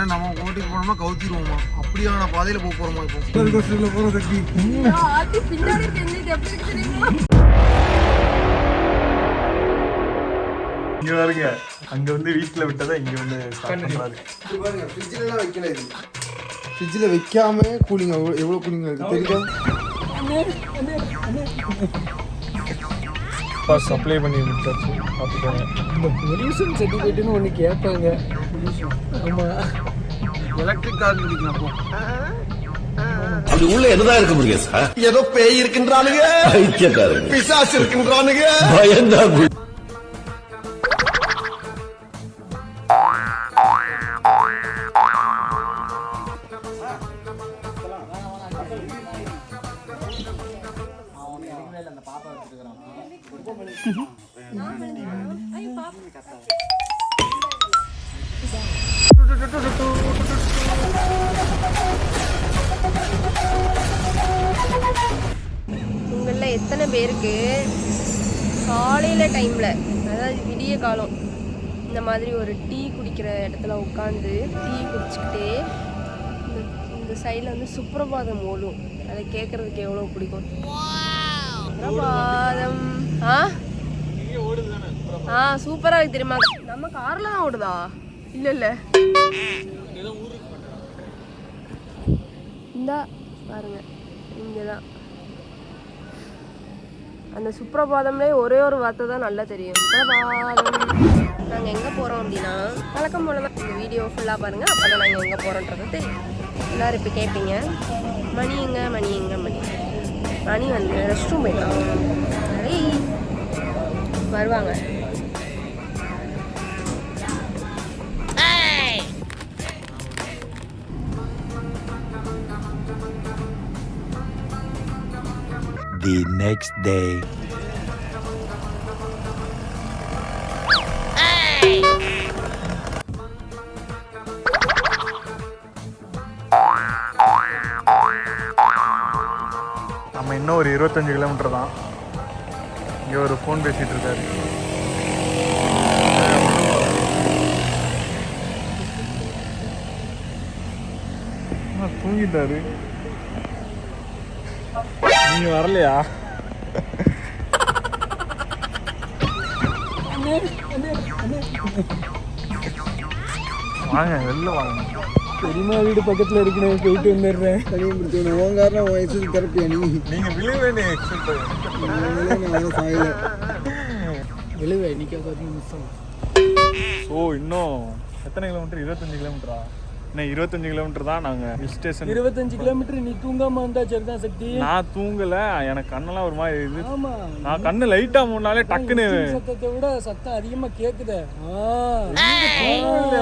ஏன்னா நம்ம ஓட்டிட்டு போனோம்னா கவுத்திடுவோமா? அப்படியான பாதையில போக போறோமா இப்போ? போற சக்தி ஆத்தி பின்னாடி இருக்கு. இது எப்படி இருக்கு தெரியுமா? இங்க பாருங்க. அங்க வந்து வீட்டுல விட்டதை இங்க வந்து ஸ்டார்ட் பண்றாரு. பாருங்க ஃப்ரிட்ஜ்லலாம் வைக்கல இது. ஃப்ரிட்ஜில் வைக்காம கூலிங் எவ்வளோ கூலிங் இருக்கு? தெரியுதா? ஃபர்ஸ்ட் சப்ளை பண்ணி முடிச்சாச்சு பார்த்துக்கோங்க. இந்த பொல்யூஷன் சர்டிஃபிகேட்னு ஒன்று கேட்பாங்க. ஆமாம் எலக்ட்ரிக் கார் அப்போ அது உள்ள என்னதான் இருக்க முடியும் சார் ஏதோ பேய் இருக்கின்றானுங்க. பிசாசு இருக்கின்றானுங்க. பயந்தா எத்தனை பேருக்கு காலையில் டைமில் அதாவது விடிய காலம் இந்த மாதிரி ஒரு டீ குடிக்கிற இடத்துல உட்காந்து டீ குடிச்சிக்கிட்டே இந்த இந்த சைடில் வந்து சுப்ரபாதம் ஓடும். அதை கேட்குறதுக்கு எவ்வளோ பிடிக்கும்? சுப்ரபாதம் ஆ? ஆ சூப்பராக இருக்கு தெரியுமா? நம்ம காரில் தான் ஓடுதா? இல்லை இல்லை. இந்தா பாருங்க. இங்கே தான் அந்த சுப்பிரபாதம்லேயே ஒரே ஒரு வார்த்தை தான் நல்லா தெரியும். சுப்பிரபாதம் நாங்கள் எங்கே போகிறோம் அப்படின்னா வழக்கம் போல தான் இந்த வீடியோ ஃபுல்லாக பாருங்கள் அப்போ தான் நாங்கள் எங்கே போகிறோன்றது தெரியும். எல்லோரும் இப்போ கேட்பீங்க மணி எங்க மணி எங்க மணி மணி வந்து ரெஸ்ட் ரூம் போயிடலாம் வருவாங்க. The next day. நம்ம இன்னும் ஒரு இருபத்தஞ்சு கிலோமீட்டர் தான். இங்கே ஒரு ஃபோன் பேசிகிட்டு இருக்காரு. தூங்கிட்டாரு. நீங்க வரலையா வாங்க வெளில வாங்க பெரியமா வீடு பக்கத்தில் இருக்கணும் போயிட்டு வந்துடுறேன் தனியாக முடிச்சவன உன் காரணம் உன் வயசுக்கு திறப்பியா நீ நீங்க விழ வேண்டிய விழுவேன் இன்னைக்கு பார்த்து மிஸ் ஸோ இன்னும் எத்தனை கிலோமீட்டர் இருபத்தஞ்சு கிலோமீட்டரா இன்னும் இருபத்தஞ்சு கிலோமீட்டர் தான் நாங்கள் ஹில் ஸ்டேஷன் இருபத்தஞ்சு கிலோமீட்டர் நீ தூங்காம வந்தா சரிதான் சக்தி. நான் தூங்கல எனக்கு கண்ணெல்லாம் ஒரு மாதிரி இது ஆமா. நான் கண்ணு லைட்டா மூணாலே டக்குன்னு சத்தத்தை விட சத்தம் அதிகமா கேக்குதே. ஆ. தூங்கல.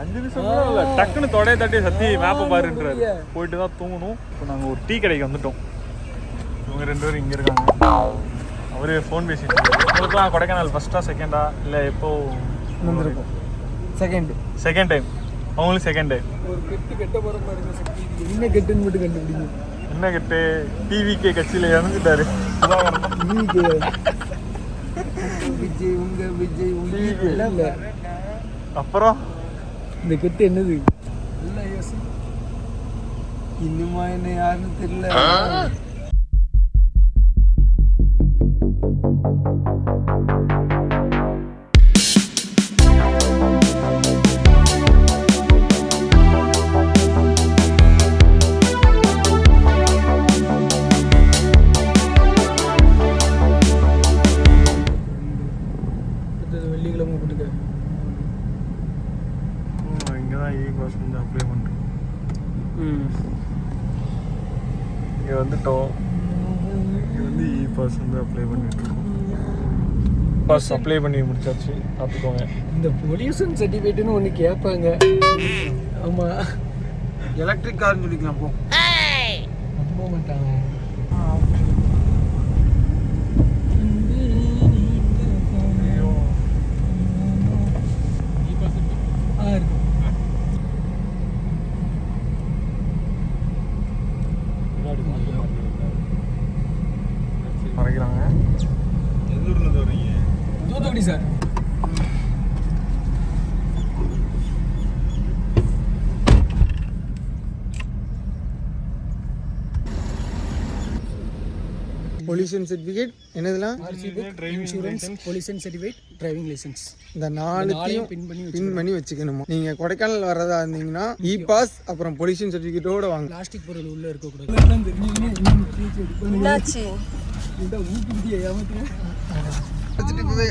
அஞ்சு நிமிஷம் இல்ல. டக்குன்னு தொடைய தட்டி சத்தி மேப்பை பாருன்றாரு. போயிட்டு தான் தூங்கணும். இப்போ நாங்கள் ஒரு டீ கடைக்கு வந்துட்டோம். இவங்க ரெண்டு பேரும் இங்கே இருக்காங்க. அவரே ஃபோன் பேசிட்டு. உங்களுக்குலாம் கொடைக்கானல் ஃபர்ஸ்டா செகண்டா இல்லை எப்போ? வந்திருக்கோம். செகண்ட் செகண்ட் டைம் அவங்களும் செகண்ட் டைம் ஒரு கெட்டு கெட்ட போற பாருங்க சக்தி இது என்ன கெட்டுன்னு மட்டும் கண்டுபிடிக்கும் என்ன கேட்டு டிவிகே கட்சியில் இறந்துட்டாரு சுதாகரன் விஜய் உங்க விஜய் உயிர் எல்லாம் இல்ல அப்புறம் இந்த கெட்டு என்னது நல்லா யோசி இன்னுமா என்ன யாருன்னு தெரியல அப்ளை பண்ணி முடிச்சாச்சு. பார்த்துக்கோங்க இந்த பொல்யூஷன் சர்டிஃபிகேட்னு ஒன்று கேட்பாங்க ஆமா. எலக்ட்ரிக் கார்னு சொல்லிக்கலாம் அப்போ நம்ப மாட்டாங்க ஆ இருக்கு மறைக்கிறாங்க Thoothukudi sir pollution certificate என்னதுலாம் insurance pollution certificate driving licence இந்த நாலுத்தையும் பின் பண்ணி பின் பண்ணி வச்சுக்கணுமா? நீங்க கொடைக்கானல் வர்றதா இருந்தீங்கன்னா இ பாஸ் அப்புறம் பொல்யூஷன் சர்டிஃபிகேட்டோட வாங்க. பிளாஸ்டிக் பொருள் உள்ள இருக்கக்கூடாது என்னாச்சு? வச்சுட்டு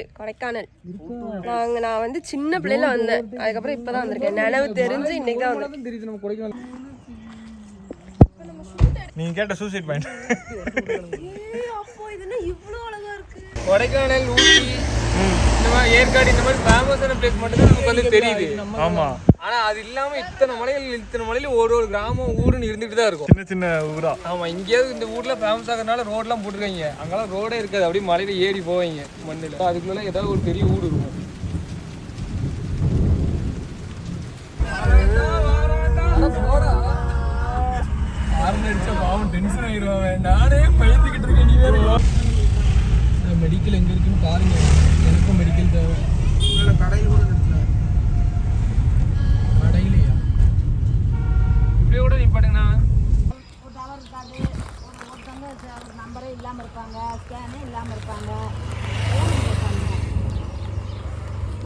இருக்கு கொடைக்கானல். நாங்க நான் வந்து சின்ன பிள்ளைல வந்தேன். அதுக்கப்புறம் இப்பதான் வந்திருக்கேன். நினைவு தெரிஞ்சு இன்னைக்கு தான் வந்திருக்கேன் தெரியுது நம்ம கொடைக்கானல். நீங்க கேட்ட சூசைட் பாயிண்ட் அப்போ இதுனா இவ்வளோ அழகா இருக்கு? கொடைக்கானல் ஊட்டி இந்த மாதிரி ஏற்காடு இந்த மாதிரி ஃபேமஸான பிளேஸ் மட்டும் தான் நமக்கு வந்து தெரியுது ஆமா ஆனா அது இல்லாம இத்தனை மலைகள் இத்தனை மலையில ஒரு ஒரு கிராமம் ஊருன்னு இருந்துட்டு தான் இருக்கும் சின்ன சின்ன ஊரா ஆமா இங்கேயாவது இந்த ஊர்ல ஃபேமஸ் ஆகிறதுனால ரோட்லாம் போட்டுருக்காங்க அங்கெல்லாம் ரோடே இருக்காது அப்படியே மலையில ஏறி போவீங்க மண்ணில் அதுக்குள்ள ஏதாவது ஒரு பெரிய ஊர் இருக்கும் டென்ஷன் ஆயிடுவான் நானே மெடிக்கல் எங்க இருக்குன்னு பாருங்க. எனக்கும் மெடிக்கல் தேவை கடையில் கூட. கடையிலையா இப்படியே கூட நிப்பாட்டுங்கண்ணா. ஒரு டவர் இருக்காது. ஒரு ஒருத்தவங்க நம்பரே இல்லாமல் இருப்பாங்க. ஸ்கேனே இல்லாமல் இருப்பாங்க.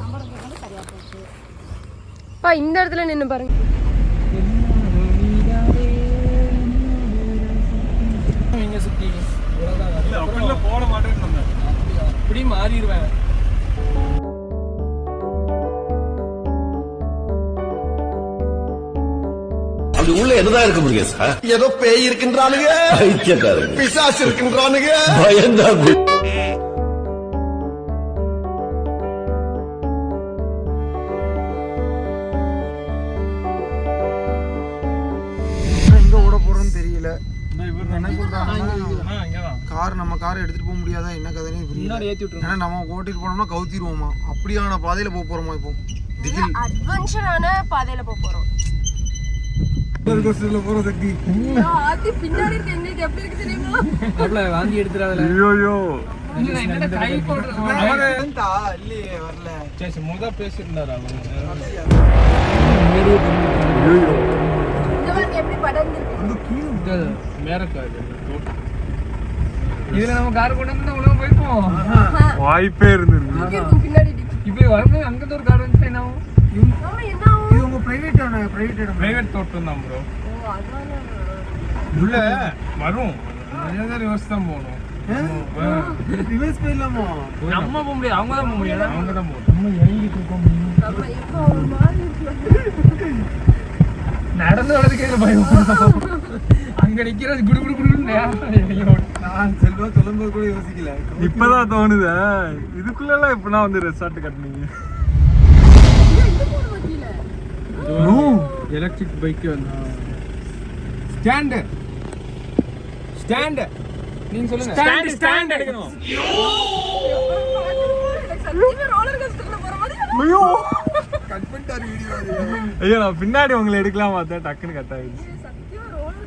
நம்பர் கேட்கறது சரியாக போச்சு. பா இந்த இடத்துல நின்னு பாருங்க. இங்க சுத்தி இல்ல போட மாட்டேன்னு சொன்னேன். இப்படி மாறிடுவேன். அப்படி உள்ள என்னதான் இருக்க முடியும் சார் ஏதோ பேய் இருக்கின்றானுங்க. பிசாசு இருக்கின்றானுங்க. பயந்தா எங்க ஓட போறோம்னு தெரியல. என்ன சொல்றாங்கன்னா இங்கதான் கார் நம்ம கார் எடுத்துட்டு போக முடியாதா? என்ன கதைனே புரியல. முன்னாடி ஏத்தி விட்டுருங்க ஏன்னா நம்ம ஓட்டிட்டு போனோம்னா கவுத்திடுவோமா அப்படியான பாதையில போக போறோமா இப்போ? திகில். அட்வென்ச்சரான பாதையில போக போறோம். வாந்தி எடுத்துறாதுல இல்லையே வரல. சரி முத பேசியிருந்தாரு இந்த எப்படி படர்ந்துருக்கு இதுல நம்ம கார் கொண்டு வந்து உலகம் போயிருப்போம் வாய்ப்பே இருந்திருக்கு. இப்படி வரும்போது அங்கிட்ட ஒரு கார் வந்து என்ன ஆகும்? இது உங்க பிரைவேட்டான பிரைவேட் இடம். பிரைவேட் தோட்டம் தான் ப்ரோ ஓ, அதானே. உள்ள வரும். ரிவர்ஸ் தான் போகணும். ரிவர்ஸ் போயிடலாமா? நம்ம போக முடியாது அவங்க தான் போக முடியாது. அவங்க தான் போகணும். நம்ம இறங்கிட்டு இருக்கோம். நடந்து வரதுக்கே பயம். அங்க நிக்கிறது குடு குடு ஓடும். நான் செல்வா சொல்லும்போது கூட யோசிக்கல. இப்பதான் தோணுது. இதுக்குள்ள எல்லாம் இப்ப நான் வந்து ரெசார்ட் கட்டினீங்க எலக்ட்ரிக் பைக் வந்து ஸ்டாண்டு ஸ்டாண்டு நீங்க சொல்லுங்க. ஸ்டாண்ட் ஸ்டாண்ட் எடுக்கணும். ஐயோ. கட் பண்ணிட்டாரு வீடியோ ஐயோ நான் பின்னாடி உங்களை எடுக்கலாம்? பார்த்தேன் டக்குன்னு கட் ஆயிடுச்சு.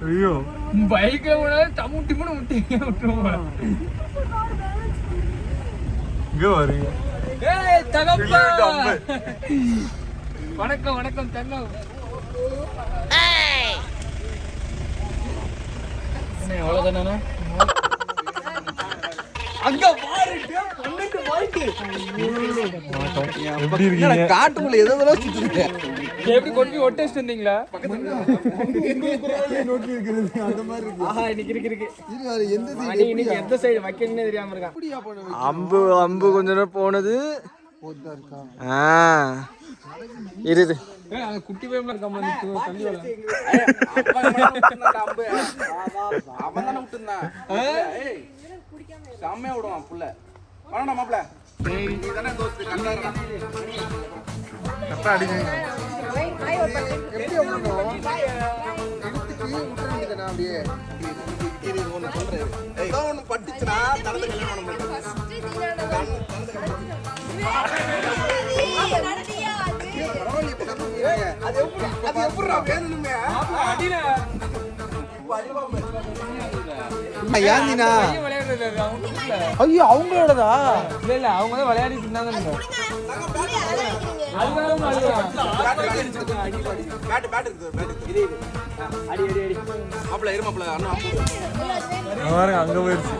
ஐயோ. பைக்ல போனாலும் தம்மு டிம்முன்னு விட்டு விட்டுருவோம் இங்க வரீங்க ஏய் தகப்பா. வணக்கம் வணக்கம் தங்கம் என்ன அவ்வளவுதானே அங்க பாரு பன்னெண்டு பாயிண்ட் எப்படி இருக்கீங்க காட்டுக்குள்ள எப்படி கொண்டு ஒட்ட வச்சுட்டு வந்தீங்களா நோக்கி இருக்கிறது அந்த மாதிரி இருக்கு ஆஹா இன்னைக்கு இருக்கு இருக்கு இது வேற எந்த சைடு இன்னைக்கு எந்த சைடு வைக்கணும்னே தெரியாம இருக்கான் அம்பு அம்பு கொஞ்ச நேரம் போனது போதா இருக்கா ஆ இரு இரு. ஏய், அந்த குட்டி பையன் கம்ம நிறுத்து தள்ளி வர அவன் தானே விட்டுருந்தான் ஏய் செம்மையா விடுவான் புள்ள வேணா மாப்பிள்ள நீ தானே தோஸ்து கரெக்டா. எப்படி வேண்டியதானே அப்படியே இது ஒண்ணு சொல்றேன் ஏதோ பட்டுச்சுன்னா நடந்து கல்யாணம் பண்ண அது எப்படி அது எப்படிடா வேணுமே ஏந்தினா ஐயோ அவங்களோடதா இல்ல இல்ல அவங்க தான் விளையாடிட்டு இருந்தாங்க அதுதான் அழுகுறான் பேட் பேட் இருக்குது பேட் இது இது அடி அடி அடி மாப்பிள்ள இரு மாப்பிள்ள அண்ணா பாருங்க அங்க போயிருச்சு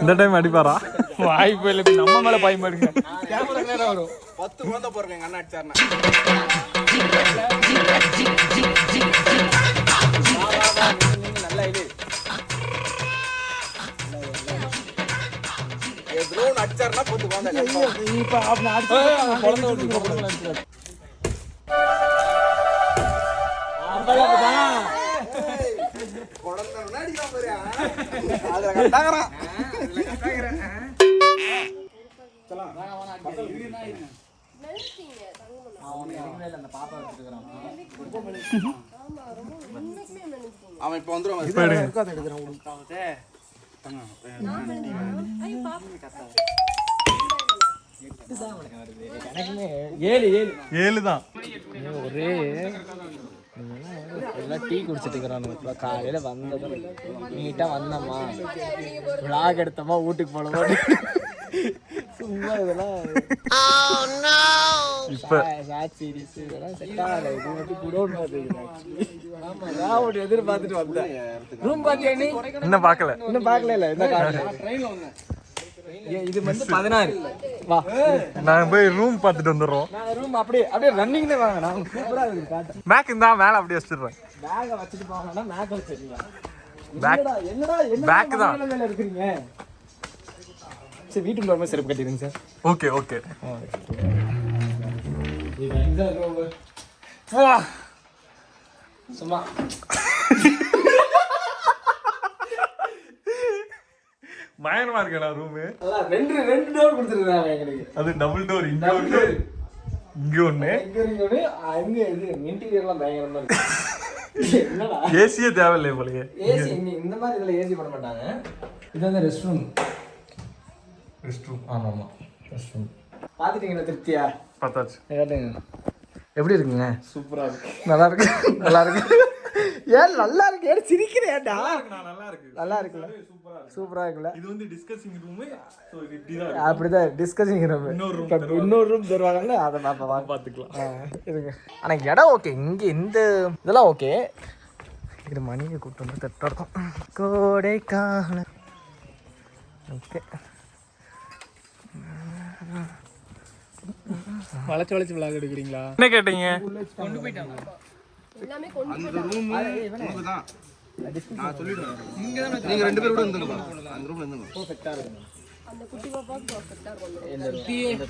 இந்த டைம் அடிப்பாரா வாய்ப்பு இல்லை நம்ம மேல பாய் மாடுங்க பத்து குழந்தை பாருங்க எங்க அண்ணா அடிச்சாருன்னா நல்லா இது குழந்தை இப்போ குழந்தை விட்டு குழந்தை முன்னாடி அவன் இப்ப எடுக்கிறேன் பாப்பா. ஏழு ஏழு ஏழு தான் ஒரே எல்லாம் டீ குடிச்சிட்டு இருக்கிறானு. காலையில வந்ததும் நீட்டா வந்தம்மா. விளாக் எடுத்தோமா வீட்டுக்கு போனோமா? சும்மா இதெல்லாம் இப்ப ஒரு எதிர்பார்த்துட்டு வந்தேன். ரூம் பார்த்தியா நீ? இன்னும் பார்க்கல. இன்னும் பார்க்கல இல்ல இந்த காரணம்? இது வந்து பதினாறு. வா. நாங்க போய் ரூம் பார்த்துட்டு வந்துடுறோம். நான் ரூம் அப்படியே அப்படியே ரன்னிங்ல வாங்க. நான் சூப்பரா இருக்கு காட்டு. மேக் இருந்தா மேல அப்படியே வச்சிடுறேன் பேக வச்சுட்டு போங்கன்னா மேக் வச்சிருக்கீங்க Back. என்னடா தான். சரி வீட்டுக்குள்ள வரும்போது சிறப்பு கட்டிடுங்க சார். Okay okay. சும்மா. பயங்கரமா இருக்கா ரூமு அதான் ரெண்டு ரெண்டு டோர் கொடுத்துருக்காங்க எங்களுக்கு. அது டபுள் டோர் இங்க ஒண்ணு இங்க ஒண்ணு. எங்க இருக்கீங்க அங்க இது இன்டீரியர்லாம் பயங்கரமா இருக்கு. என்னடா? ஏசியே தேவையில்லை போலயே. ஏசி இங்க இந்த மாதிரி இதுல ஏசி பண்ண மாட்டாங்க. இது வந்து ரெஸ்ட் ரூம் ரெஸ்ட் ரூம் ஆமா ஆமா ரெஸ்ட் ரூம் பாத்துட்டீங்களா திருப்தியா? பார்த்தாச்சு. கேட்டுங்க. எப்படி இருக்குங்க? சூப்பராக இருக்கு. நல்லா இருக்கு? நல்லா இருக்கு? ஏன் நல்லா இருக்கு? ஏன் சிரிக்கிறேன்டா நல்லா இருக்கு நல்லா இருக்குல்ல சூப்பரா இருக்குல்ல? இது வந்து டிஸ்கசிங் ரூமு ஸோ இது இப்படிதான் அப்படிதான் டிஸ்கசிங் ரூம் இன்னொரு room இப்போ இன்னொரு ரூம் தருவாங்கல்ல? அதை பார்ப்ப வாங்க பார்த்துக்கலாம். ஆ, இருங்க. ஆனால் இடம் ஓகே இங்கே இந்த இதெல்லாம் ஓகே இது மணியை கூப்பிட்டு வந்து தட்டுறோம். கோடைக்கால ஓகே வளைச்சு வளைச்சு விளாக எடுக்கிறீங்களா? என்ன கேட்டீங்க? எல்லாமே கொண்டு நான் சொல்லிடுவேன் நீங்க ரெண்டு பேரும் கூட இருந்துங்க அந்த ரூம்ல இருந்துங்க அந்த குட்டி பாப்பாவுக்கு பர்ஃபெக்டா இருக்கும்.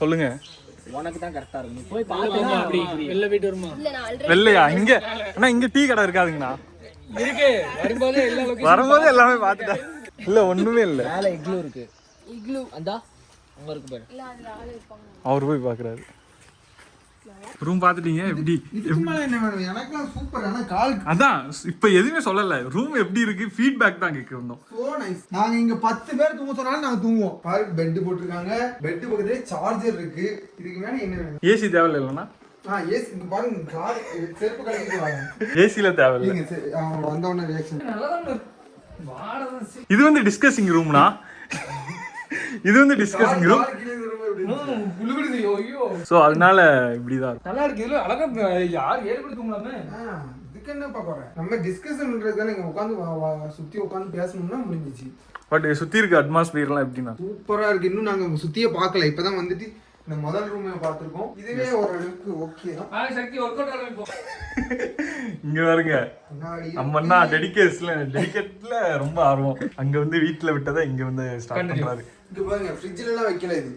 சொல்லுங்க. உனக்கு தான் கரெக்டாக இருக்கும். நீ போய் பார்க்கலாம். அப்படி வெளில போயிட்டு வருமா? இல்ல நான் ஆல்ரெடி வெள்ளையா? இங்க. அண்ணா இங்க டீ கடை இருக்காதுங்கண்ணா. இருக்கு. வரும்போது எல்லா வரும்போது எல்லாமே பார்த்துட்டேன். இல்ல ஒண்ணுமே இல்ல. மேலே இக்லூ இருக்கு. அந்தா. இல்ல அவர் போய் பாக்குறாரு. ரூம் பார்த்துட்டீங்க? எப்படி? எனக்குலாம் சூப்பர் ஆனால் கால் அதான் இப்ப எதுவுமே சொல்லல. ரூம் எப்படி இருக்கு? ஃபீட்பேக் தான் கேட்க ஸோ நைஸ் நாங்க இங்க பத்து பேர் தூங்க சொன்னாலும் நாங்க தூங்குவோம். பாரு பெட் போட்டிருக்காங்க. பெட் பக்கத்துலேயே சார்ஜர் இருக்கு. இதுக்கு மேல என்ன வேணும்? ஏசி தேவையில்ல இல்லைன்னா ஆ ஏசி இங்க பாருங்க கார் செருப்பு கடைக்கு வாங்க. ஏசில தேவையில்ல. நீங்க சரி, அவங்க வந்த உடனே ரியாக்ஷன் இது வந்து டிஸ்கசிங் ரூம்னா இது வந்து டிஸ்கசிங் ரூம் ஸோ அதனால இப்படிதான் நல்லா இருக்கு இதுல அழகா யார் தூங்கலாமே இதுக்கு என்ன பார்க்க நம்ம டிஸ்கஷன் பண்றதுக்கு நீங்க உட்காந்து சுத்தி உட்காந்து பேசணும்னா முடிஞ்சிச்சு பட் சுத்தி இருக்க அட்மாஸ்பியர்லாம் எப்படின்னா? சூப்பரா இருக்கு இன்னும் நாங்க சுத்தியே பார்க்கல இப்பதான் வந்துட்டு இந்த முதல் ரூமை பார்த்துருக்கோம் இதுவே ஓரளவுக்கு ஓகே தான் சக்தி ஒர்க் அவுட் ஆரம்பிப்போம் இங்க பாருங்க. முன்னாடி நம்ம அண்ணா டெடிகேட்ஸ்ல டெடிகேட்ல ரொம்ப ஆர்வம். அங்க வந்து வீட்ல விட்டதை இங்க வந்து ஸ்டார்ட் பண்றாரு. இங்க பாருங்க ஃப்ரிட்ஜ்ல எல்லாம் வைக்கல இது.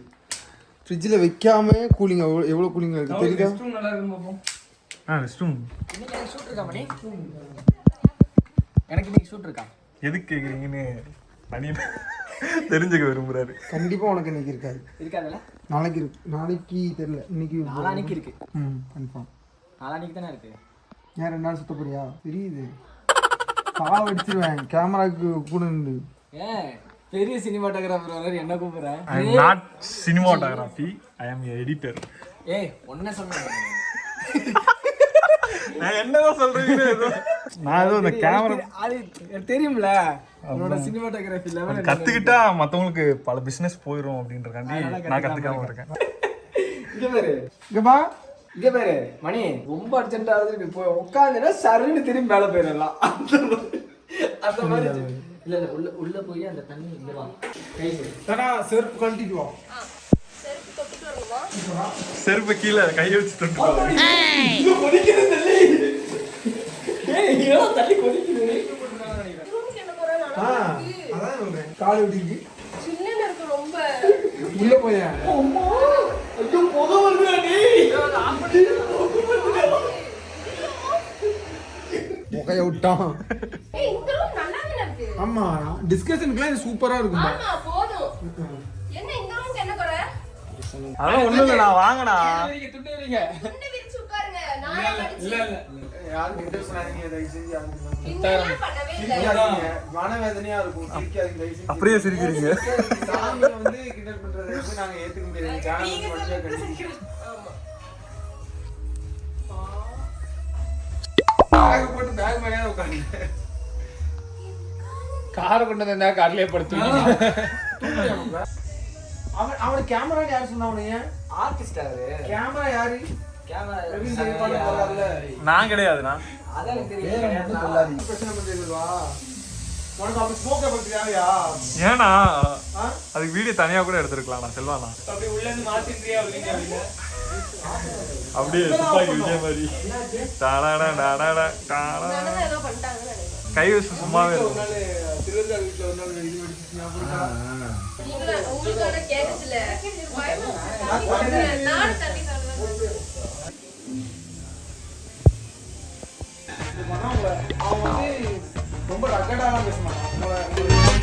ஃப்ரிட்ஜில் வைக்காம கூலிங் எவ்வளோ கூலிங் இருக்கு தெரியுதா? நல்லா இருக்கும் ஆ ரெஸ்ட் ரூம் ஷூட் இருக்கா மணி? எனக்கு இன்னைக்கு ஷூட் இருக்கா? எதுக்கு கேக்குறீங்கன்னு அனி தெரிஞ்சுக்க விரும்புறாரு. கண்டிப்பா உனக்கு இன்னைக்கு இருக்காது. இருக்காதுல்ல? நாளைக்கு இருக்கு. நாளைக்கு தெரியல. இன்னைக்கு நாளானிக்கு இருக்கு. ம் கன்ஃபார்ம் நாளானிக்கு தானே இருக்கு? ஏன் ரெண்டு நாள் சுத்த போறியா? தெரியுது. சாவ அடிச்சிருவேன். கேமராக்கு கூட நின்று ஏன்? பெரிய சினிமாட்டோகிராஃபர் வர என்ன கூப்பிடுறேன் I am not cinematography I am editor ஏய் ஒன்ன சொன்னேன் நான் என்னதான் சொல்றீங்க நான் ஏதோ இந்த கேமரா அது தெரியும்ல. உன்னோட சினிமாட்டோகிராஃபி லெவல் கத்துக்கிட்டா மத்தவங்களுக்கு பல பிசினஸ் போயிரும் அப்படின்றக்காண்டி நான் கத்துக்காம இருக்கேன். இங்க பாரு. இங்க பா. இங்க பாரு. மணி ரொம்ப அர்ஜென்ட் ஆகுது நீ போய் உட்காந்துனா சருன்னு திரும்பி மேல போயிடலாம். அந்த மாதிரி இல்ல இல்ல உள்ள உள்ள போய் அந்த தண்ணி இங்க வா. கை. தடா செருப்பு கழட்டிட்டு வா. செருப்பு தொட்டுட்டு வரணுமா? செருப்பு கீழே கையை வச்சு தொட்டு இங்க கொதிக்குது தள்ளி. ஏய் இங்க தள்ளி கொதிக்குது. ரூமுக்கு என்ன போறேன் ஆ அதான் கால் விடிக்கு சில்லுன்னு இருக்கு ரொம்ப உள்ள போயேன் ஐயோ புகை வருதுடா டேய் முகைய விட்டான் ஏய் இந்த ரூம் நல்லா தானே இருக்கு ஆமா டிஸ்கஷனுக்குலாம் இது சூப்பரா இருக்கும்பா. ஆமா போதும். என்ன இந்த ரூமுக்கு என்ன குறை? அதெல்லாம் ஒண்ணும் இல்ல நான் வாங்கினா நீங்க துண்டு வைங்க துண்டு விரிச்சு உட்காருங்க. நானே படிச்சு யாரும் கிண்டல் பண்ணாதீங்க தயவு செஞ்சு யாரும் இல்லை. மனவேதனையா இருக்கும் சிரிக்காதீங்க. தயவு செஞ்சு. அப்படியே சிரிக்கிறீங்க. சாமியை வந்து கிண்டல் பண்றதை வந்து நாங்க ஏத்துக்க முடியாது. சேனல் நீங்க மட்டும் பேக் போட்டு பேக் மேலே உட்காந்து காரை கொண்டு வந்தா கார்லயே படுத்துவீங்க அவன் அவன் கேமரா யார் சொன்னா அவனுங்க ஆர்டிஸ்ட் அவரு. கேமரா யாரு. நான் கிடையாதுண்ணா. ஏன்னா? அதுக்கு வீடியோ தனியா கூட எடுத்துருக்கலாம் நான் செல்வானா அப்படியே துப்பாக்கி விஜய் மாதிரி. டாடாடா, டாடாடா, டாடா. கை வச்சு சும்மாவே இருக்கும். ஊருக்கார வீட்டுல ரொம்ப ரக்கடாலாம் பேச